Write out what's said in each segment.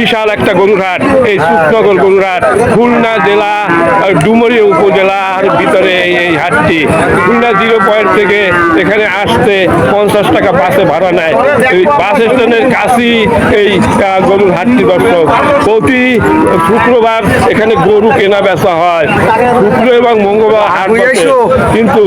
বিশাল একটা গরুর হাট এই সুখনগর গরুর হাট খুলনা জেলা আর ডুমুরিয়া উপজেলার ভিতরে এই- এই হাটটি। খুলনা জিরো পয়েন্ট থেকে এখানে আসতে পঞ্চাশ টাকা বাসে ভাড়া নেয়। এই বাস স্ট্যান্ডের কাছেই এই গরুর হাটটি দর্শক। প্রতি শুক্রবার এখানে গরু কেনা বেচা হয়। শুক্র এবং মঙ্গলবার হাট কিন্তু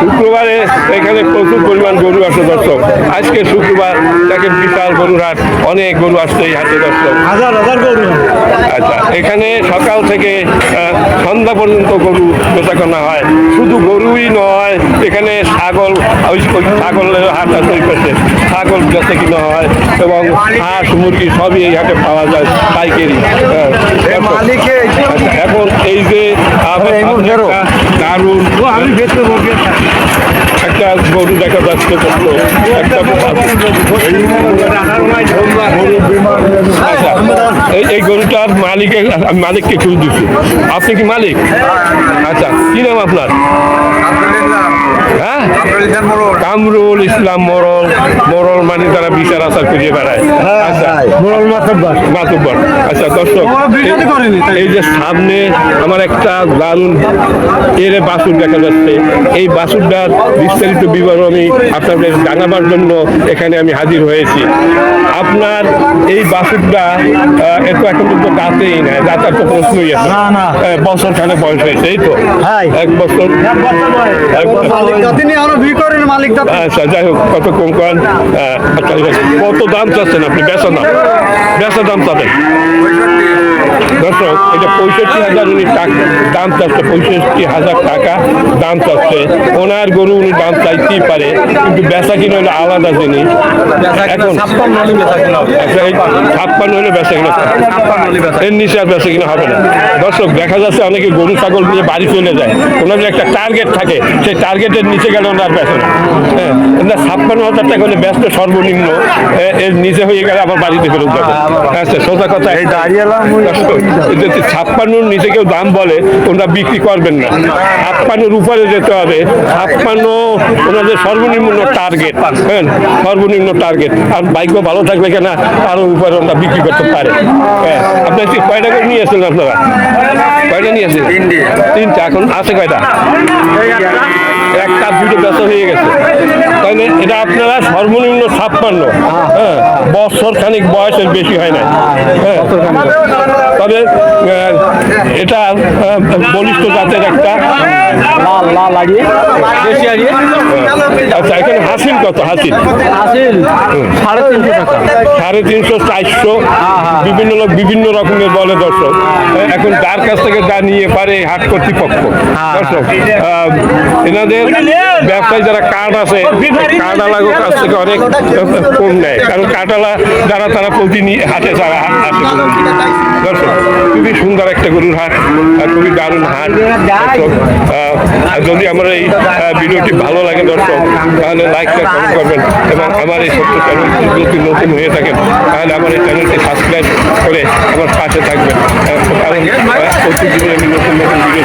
শুক্রবারে এখানে প্রচুর পরিমাণ গরু আসে দর্শক। আজকে শুক্রবার দেখেন বিশাল গরুর হাট অনেক গরু আসছে এই হাটে দর্শক। হাজার হাজার গরু। আচ্ছা এখানে সকাল থেকে সন্ধ্যা পর্যন্ত গরু বেচাকেনা হয়। শুধু গরুই নয় এখানে ছাগল ওই ছাগলের হাট আছে ওই পাশে। ছাগল বেচে কিনা হয় এবং হাঁস মুরগি সবই এই হাটে পাওয়া যায় পাইকারি। হ্যাঁ, আচ্ছা, এখন এই যে দারুণ আমি বলছি একটা গরু দেখা যাচ্ছে একটা এই এই গরুটার মালিকের, মালিককে খুঁজ দিচ্ছি আপনি কি মালিক? আচ্ছা কি নাম আপনার? হ্যাঁ? কামরুল ইসলাম মরল মরল মানে তারা বিচার আচার খুঁজে বেড়ায়। আচ্ছা মাতুব্বর। আচ্ছা দর্শক। এই যে সামনে আমার একটা দারুণ এর বাসুর দেখা যাচ্ছে। এই বাসুরটার বিস্তারিত বিবরণ আমি আপনাদের জানাবার জন্য এখানে আমি হাজির হয়েছি। আপনার এই বাসুরটা এত এখন তো দাঁতেই নাই দাঁতার তো প্রশ্নই আছে। না, না। বছর খানে বয়স হয়েছে এই তো। হ্যাঁ এক বছর। তিনি আরও ভি করেন মালিক দা আচ্ছা যাই হোক কত কম করেন। আচ্ছা। কত দাম চাচ্ছেন আপনি? বেচা দাম। বেচা দাম চাবেন? দর্শক এটা পঁয়ষট্টি হাজার উনি টাকা দাম চাচ্ছে পঁয়ষট্টি হাজার টাকা দাম চাচ্ছে। ওনার গরু উনি দাম চাইতেই পারে কিন্তু বেচা কিনা হলো আলাদা জিনিস। এখন আচ্ছা ছাপ্পান্ন হলে বেচা কিনা এর নিচে আর বেচা কিনা হবে না। দর্শক দেখা যাচ্ছে অনেকে গরু ছাগল নিয়ে বাড়ি চলে যায়। ওনাদের একটা টার্গেট থাকে সেই টার্গেটের নিচে গেলে ওনার বেচে না। হ্যাঁ ছাপ্পান্ন হাজার টাকা হলে ব্যস্ত সর্বনিম্ন এর নিচে হয়ে গেলে আবার বাড়িতে ফেরত যাবে। আচ্ছা সোজা কথা এই ছাপ্পান্নর নিচে কেউ দাম বলে ওনারা বিক্রি করবেন না। ছাপ্পান্নর উপরে যেতে হবে। ছাপ্পান্ন ওনাদের সর্বনিম্ন টার্গেট হ্যাঁ সর্বনিম্ন টার্গেট আর বাইক ভালো থাকবে কেনা আরও উপরে ওনারা বিক্রি করতে পারে? হ্যাঁ আপনার কি কয়টা করে নিয়ে আসলেন আপনারা? কয়টা নিয়ে আসলেন? তিনটা এখন আছে কয়টা? একটা দুটো ব্যস্ত হয়ে গেছে। তাহলে এটা আপনারা সর্বনিম্ন ছাপ্পান্ন। হ্যাঁ বছর খানিক বয়সের বেশি হয় না হ্যাঁ তবে এটা বলিষ্ঠ জাতের একটা লাল লাল লাগিয়ে বেশি লাগিয়ে আচ্ছা এখানে হাসিল কত? হাসিল? সাড়ে তিনশো টাকা। সাড়ে তিনশো চারশো। বিভিন্ন লোক বিভিন্ন রকমের বলে দর্শক। এখন যার কাছ থেকে যা নিয়ে পারে হাট কর্তৃপক্ষ। দর্শক এনাদের ব্যবসায়ী যারা কার্ড আছে কার্ডালাগো কাছ থেকে অনেক কম নেয়। কারণ কার্ডালা যারা তারা প্রতি নিয়ে হাটে তারা আসে দর্শক খুবই সুন্দর একটা গরুর হাট আর খুবই দারুণ হাট। যদি আমার এই ভিডিওটি ভালো লাগে দর্শক তাহলে লাইক কমেন্ট করবেন এবং আমার এই ছোট্ট চ্যানেলটি যদি নতুন হয়ে থাকেন তাহলে আমার এই চ্যানেলটি সাবস্ক্রাইব করে আমার পাশে থাকবেন। কারণ আহ, প্রতিদিনই আমি নতুন নতুন ভিডিও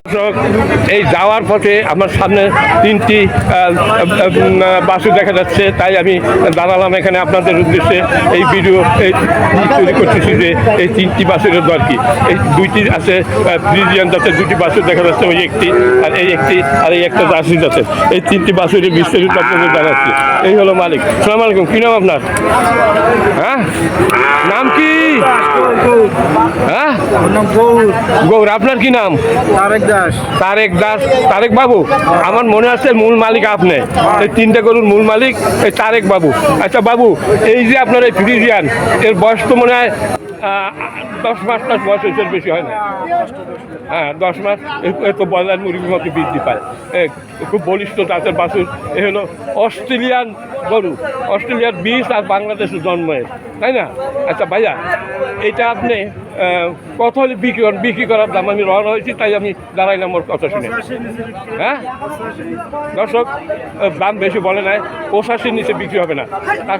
দর্শক এই যাওয়ার পথে আমার সামনে তিনটি বাসু দেখা যাচ্ছে। তাই আমি দাঁড়ালাম এখানে আপনাদের উদ্দেশ্যে এই ভিডিও এই তৈরি করতেছি যে এই তিনটি বাসের দর কি। এই দুইটি আছে ফ্রিজিয়ান জাতের দুটি বাসের দেখা যাচ্ছে ওই একটি আর এই একটি আর এই একটা জার্সি জাতের এই তিনটি বাসের বিস্তারিত আপনাদের জানাচ্ছি। এই হলো মালিক। সালাম আলাইকুম কী নাম আপনার? হ্যাঁ? নাম কি? হ্যাঁ? গৌর আপনার কি নাম? তারেক দাস। তারেক দাস, তারেক বাবু, আমার মনে আছে মূল মালিক আপনি। এই তিনটা গরুর মূল মালিক এই তারেক বাবু। আচ্ছা বাবু, এই যে আপনার এই ফ্রিজিয়ান, এর বয়স তো মনে হয় দশ মাস টাস বয়স হয়েছে বেশি হয় না। হ্যাঁ দশ মাস এ- এ তো বয়লার মুরগির মতো বৃদ্ধি পায়। খুব বলিষ্ঠ জাতের বাছুর। এ হলো অস্ট্রেলিয়ান গরু। অস্ট্রেলিয়ার বীজ আর বাংলাদেশে জন্মের তাই না? আচ্ছা ভাইয়া এটা আপনি কত হলে বিক্রি করেন? বিক্রি করার দাম আমি রওনা হয়েছি, তাই আমি দাঁড়াইলাম ওর কথা শুনে। হ্যাঁ? দর্শক দাম বেশি বলে নাই। পঁচাশির নিচে বিক্রি হবে না। তার